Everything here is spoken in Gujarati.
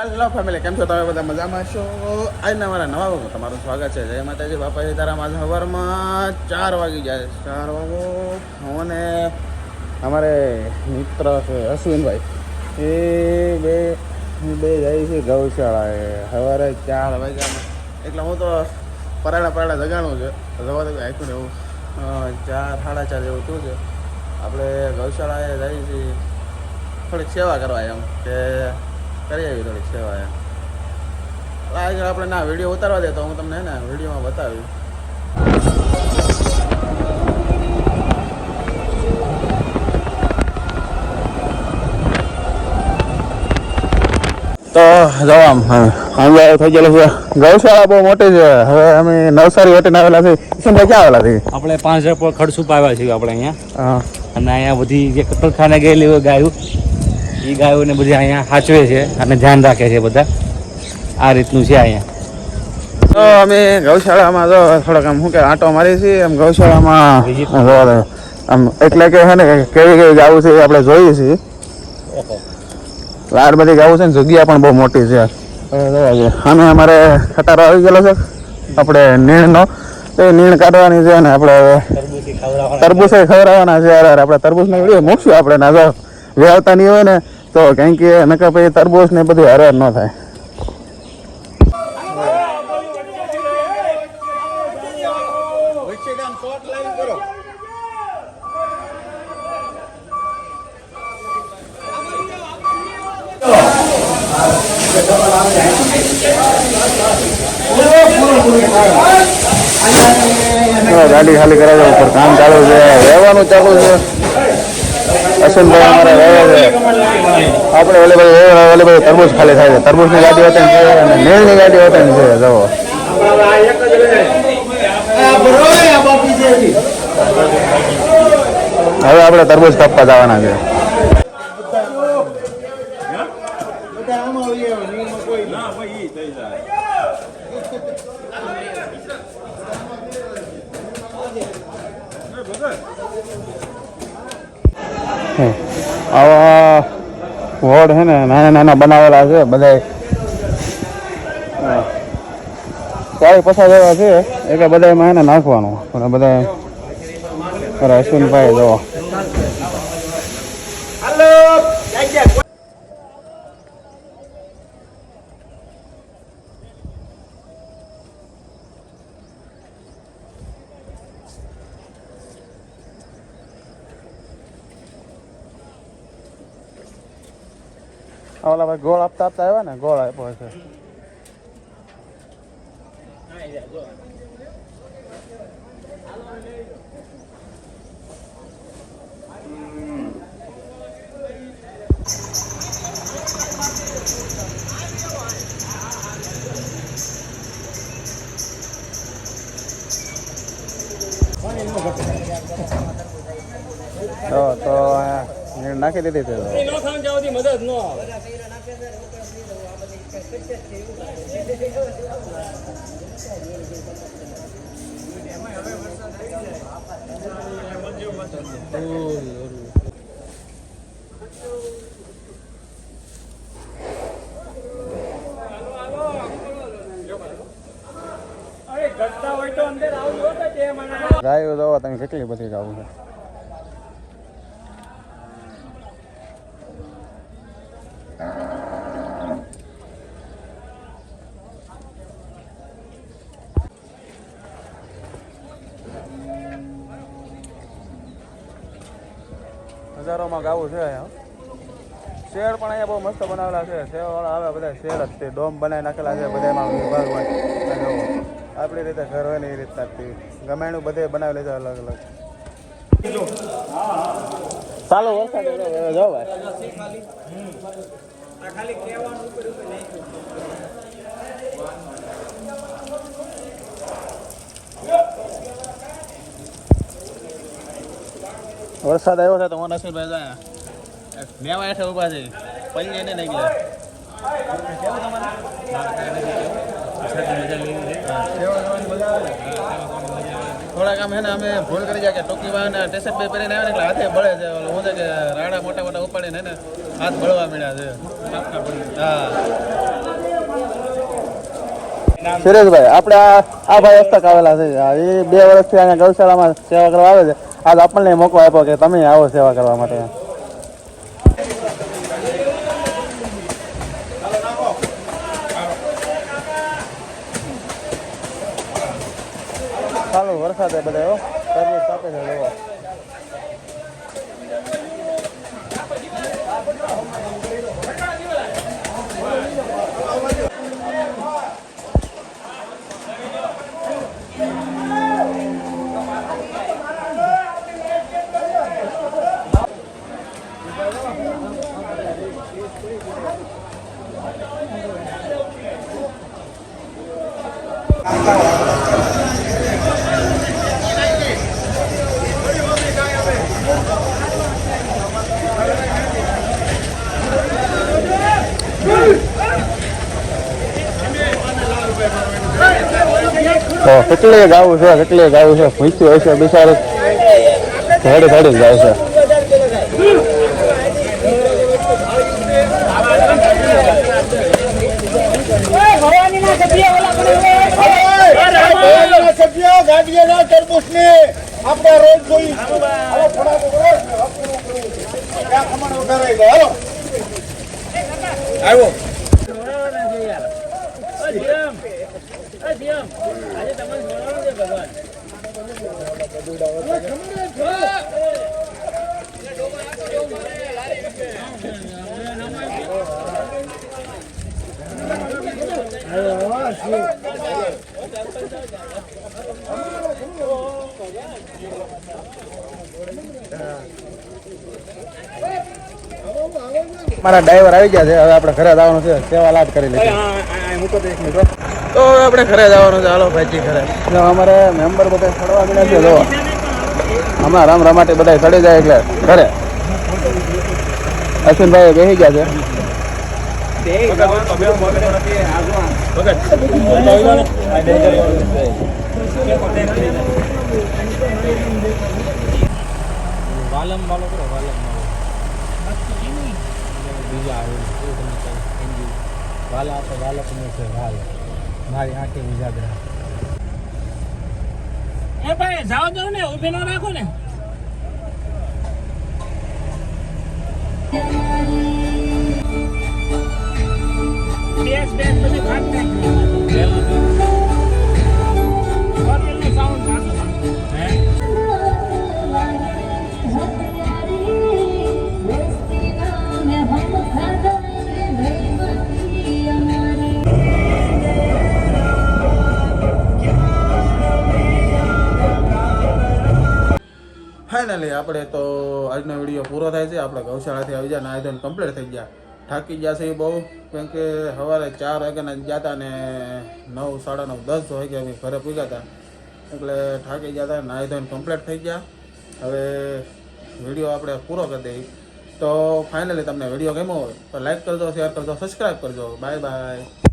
હેલો ફેમિલી કેમ છો? તમે બધા મજામાં છો? આજના મારા નવા ભાગમાં તમારું સ્વાગત છે. જય માતાજી બાપા તારા આજ સવારમાં ચાર વાગી જાય. ચાર વાગો. હું અને અમારે મિત્ર છે, અશ્વિનભાઈ. એ બે બે જાય છે ગૌશાળાએ. સવારે ચાર વાગ્યા એટલે હું તો પરાડા પરાડા જગાણું છે. જવા તો આખું ને એવું. ચાર, સાડા ચાર જેવું થયું છે. આપણે ગૌશાળાએ જઈએ છીએ. થોડીક સેવા કરવા એમ કે કરી આવી થોડીક સેવા એમ આજે આપણે ના વીડિયો ઉતારવા દે તો હું તમને ને વિડીયોમાં બતાવી તો જો આમ હવે થઈ ગયેલું છે. ગૌશાળા બહુ મોટી છે. હવે અમે નવસારી વટીને આવેલા છે ક્યાં આવેલા છે આપણે પાંચ હજાર પર ખડસું પાવ્યા છીએ આપણે અહીંયા. અને અહીંયા બધી જે કતલખાને ગયેલી હોય ગાયો એ ગાયોને બધી અહીંયા સાચવે છે અને ધ્યાન રાખે છે બધા. આ રીતનું છે અહીંયા. તો અમે ગૌશાળામાં તો થોડોક આમ શું કે આંટો મારી છીએ એમ ગૌશાળામાં. આમ એટલે કે છે ને કે કેવી કેવી ગાવું છે એ આપણે જોઈએ છીએ. લાડ બધી ગાવું છે ને જગ્યા પણ બહુ મોટી છે. અને અમારે ખટારો આવી ગયેલો છે. આપણે નીણનો. તો એ નીણ કાઢવાની છે ને આપણે તરબૂચી ખવડાવવાના તરબૂચ છે. આપણે તરબૂચનો ને મૂકશું આપણે ના જો વેવતા નહીં હોય ને, તો કારણ કે નકા પછી તરબૂચ ને બધું હરાર ન થાય. ગાડી ખાલી કરાવે, ઉપર કામ ચાલુ છે, રહેવાનું ચાલુ છે. અશ્વિનભાઈ અમારે રહે છે આપણે ઓલે ભાઈ ઓલે ભાઈ ખાલી થાય છે. તરબૂચની ગાડી હોતી છે અને ગાડી હોતી છે જવો હવે આપણે તરબૂચ કાપવા જવાના છે. હમ. આવા વોર્ડ છે ને નાના નાના બનાવેલા છે બધા ચાળી પસાર એવા છે, એટલે બધા એમાં એને નાખવાનું. પણ બધા અશ્વિનભાઈ જો ઓલા ભાઈ ગોળ આપતા આપતા આવ્યા ને ગોળ આપ્યો છે તો તો નાખી દીધી છે. નો ગાયો જોવો તમે કેટલી બધી ગાવું છે? હજારોમાં ગાવું છે અહીંયા. શેર પણ અહીંયા બહુ મસ્ત બનાવેલા છે. શેરવાળા આવે બધા શેર જ છે. ડોમ બનાવી નાખેલા છે બધા એમાં વિભાગ આપણી રીતે ઘર હોય ને એ રીતના ગમે બધે બનાવી છે અલગ અલગ. ચાલો, વરસાદ એટલે હવે જાઓ ભાઈ. વરસાદ આવ્યો છે તો હું નસીરભાઈ જાય. મેવા છે ઊભા છે. પલ્લી એને નહીં ગયા. થોડા આમ હે ને અમે ભૂલ કરી જાય કે ટોકી વાળા ને ટી શર્ટ બે પહેરીને એટલે હાથે બળે છે. હું છે કે રાડા મોટા મોટા ઉપાડીને ને હાથ બળવા મળ્યા છે. હા. સુરેશભાઈ આપણે આ ભાઈ હસ્તક આવેલા છે. એ બે વર્ષથી અહીંયા ગૌશાળામાં સેવા કરવા આવે છે. આજ આપણને મોકો આપ્યો કે તમે આવો સેવા કરવા માટે. ચાલો, વરસાદ બધા બધા સર્વિસ આપે છે જોવો તો કેટલે ગાવું છે કેટલે ગાવું છે? પૂછ્યું હશે બિચારે. ઘડે ઘડે જાય છે. આપણે રોજ જોઈ. આવ્યો મારા ડ્રાઈવર આવી ગયા છે. હવે આપણે ઘરે જવાનું છે. સેવા લાટ કરી લીધી. તો હવે આપણે ઘરે જવાનું છે. હાલો ભાઈજી ઘરે. એટલે અમારે મેમ્બર બધા ચડવા મળ્યા છે જો હમણાં રામ રમાટે બધા ચડી જાય એટલે ઘરે. અશ્વિનભાઈ બેસી ગયા છે. વાલમ વાલો કરો વાલમ વાલો બીજા આવે એવું તમને કહું? એનજી વાલા તો વાલક નો છે વાલ. મારી આંખે ઉજાગરા. એ ભાઈ, જાઓ દો ને ઊભી ન રાખો ને. બેસ બેસ તમે ભાગ નાખ્યો ફાઇનલી આપણે તો આજનો વીડિયો પૂરો થાય છે. આપણે ગૌશાળાથી આવી ગયા નાય ધોઈને કમ્પ્લીટ થઈ ગયા. થાકી ગયા છે બહુ, કેમ કે સવારે ચાર વાગ્યાના ગયા હતા ને નવ, સાડા નવ, દસ વાગ્યા અમે ઘરે પૂગ્યા હતા એટલે થાકી ગયા હતા નાય ધોઈને કમ્પ્લીટ થઈ ગયા. હવે વીડિયો આપણે પૂરો કરી દઈએ. તો ફાઇનલી તમને વીડિયો ગમ્યો હોય તો લાઈક કરજો શેર કરજો સબસ્ક્રાઈબ કરજો. Bye bye